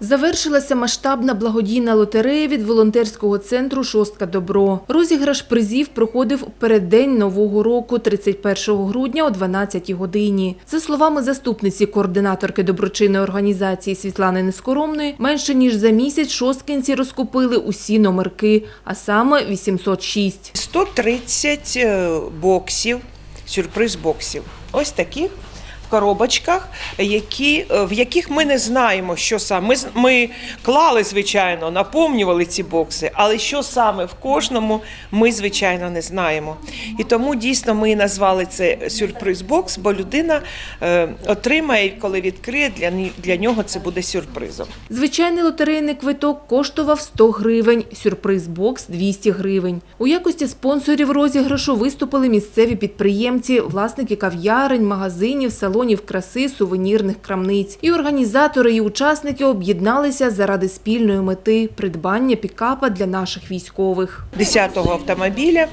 Завершилася масштабна благодійна лотерея від волонтерського центру «Шостка Добро». Розіграш призів проходив переддень Нового року, 31 грудня о 12 годині. За словами заступниці координаторки доброчинної організації Світлани Нескоромної, менше ніж за місяць шосткинці розкупили усі номерки, а саме 806. 130 е, боксів, сюрприз боксів. Ось таких коробочках, які, е, в яких ми не знаємо, що саме. Ми, ми клали, звичайно, наповнювали ці бокси, але що саме в кожному, ми, звичайно, не знаємо. І тому дійсно ми назвали це сюрприз бокс, бо людина е, отримає, коли відкриє, для, для нього це буде сюрпризом. Звичайний лотерейний квиток коштував 100 гривень, сюрприз-бокс – 200 гривень. У якості спонсорів розіграшу виступили місцеві підприємці, власники кав'ярень, магазинів, салонів краси, сувенірних крамниць. І організатори, і учасники об'єдналися заради спільної мети – придбання пікапа для наших військових. 10-го автомобіля.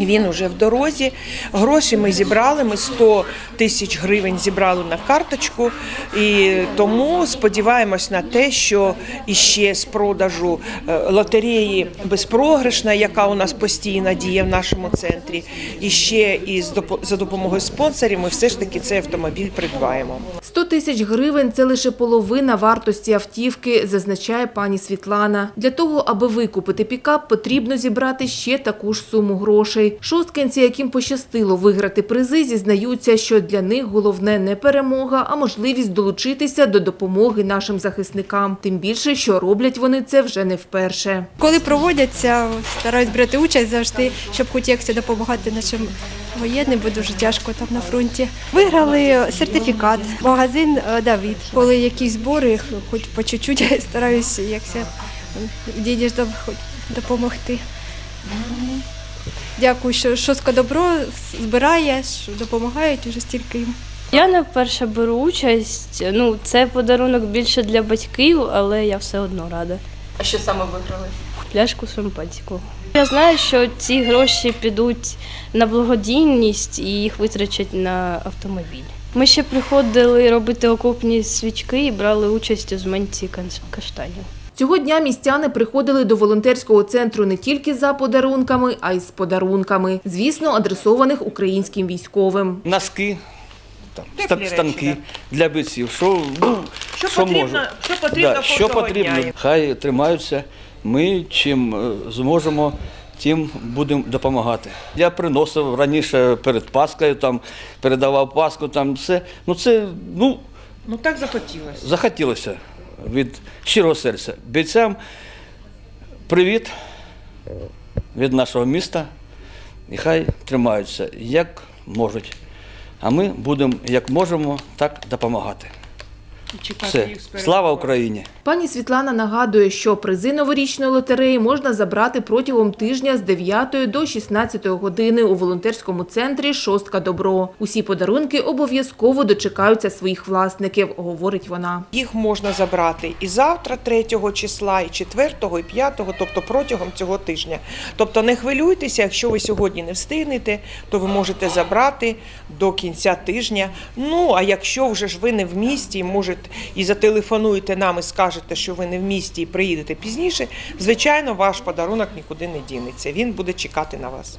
Він уже в дорозі. Гроші ми зібрали. Ми 100 тисяч гривень зібрали на карточку. І тому сподіваємось на те, що іще з продажу е, лотереї безпрограшна, яка у нас постійно діє в нашому центрі, і ще і за допомогою спонсорів ми все ж таки цей автомобіль придбаємо. 100 тисяч гривень – це лише половина вартості автівки, зазначає пані Світлана. Для того, аби викупити пікап, потрібно зібрати ще таку ж суму грошей. Шосткинці, яким пощастило виграти призи, зізнаються, що для них головне не перемога, а можливість долучитися до допомоги нашим захисникам. Тим більше, що роблять вони це вже не вперше. Коли проводяться, стараюсь брати участь завжди, щоб хоч якось допомагати нашим воєнним, бо дуже тяжко там на фронті. Виграли сертифікат, магазин е, Давід. Коли якісь збори, хоч по чуть-чуть стараюсь якось дідям хоч допомогти. Дякую, що Шостка добро збирає, що допомагають уже стільки їм. Я не вперше беру участь. Ну, це подарунок більше для батьків, але я все одно рада. А що саме виграли? Пляшку шампанського. Я знаю, що ці гроші підуть на благодійність і їх витрачать на автомобіль. Ми ще приходили робити окопні свічки і брали участь у зменці каштанів. Цього дня містяни приходили до волонтерського центру не тільки за подарунками, а й з подарунками, звісно, адресованих українським військовим. носки, там, станки для бійців. Що, ну, Що що потрібно- можу. що потрібно да, що потрібно. дня. Хай тримаються. Ми чим е, зможемо, тим будемо допомагати. Я приносив раніше перед Паскою, там, передавав Паску, там все. Ну це ну, Ну так захотілося. захотілося від щирого серця. Бійцям привіт від нашого міста. І хай тримаються як можуть. А ми будемо як можемо, так допомагати. Все. Слава Україні! Пані Світлана нагадує, що призи новорічної лотереї можна забрати протягом тижня з 9 до 16 години у волонтерському центрі «Шостка Добро». Усі подарунки обов'язково дочекаються своїх власників, говорить вона. Їх можна забрати і завтра, 3 числа, і 4, і 5, тобто протягом цього тижня. Тобто не хвилюйтеся, якщо ви сьогодні не встигнете, то ви можете забрати до кінця тижня. Ну а якщо вже ж ви не в місті, і можете і зателефонуєте нам і скажете, що ви не в місті і приїдете пізніше, звичайно, ваш подарунок нікуди не дінеться. Він буде чекати на вас.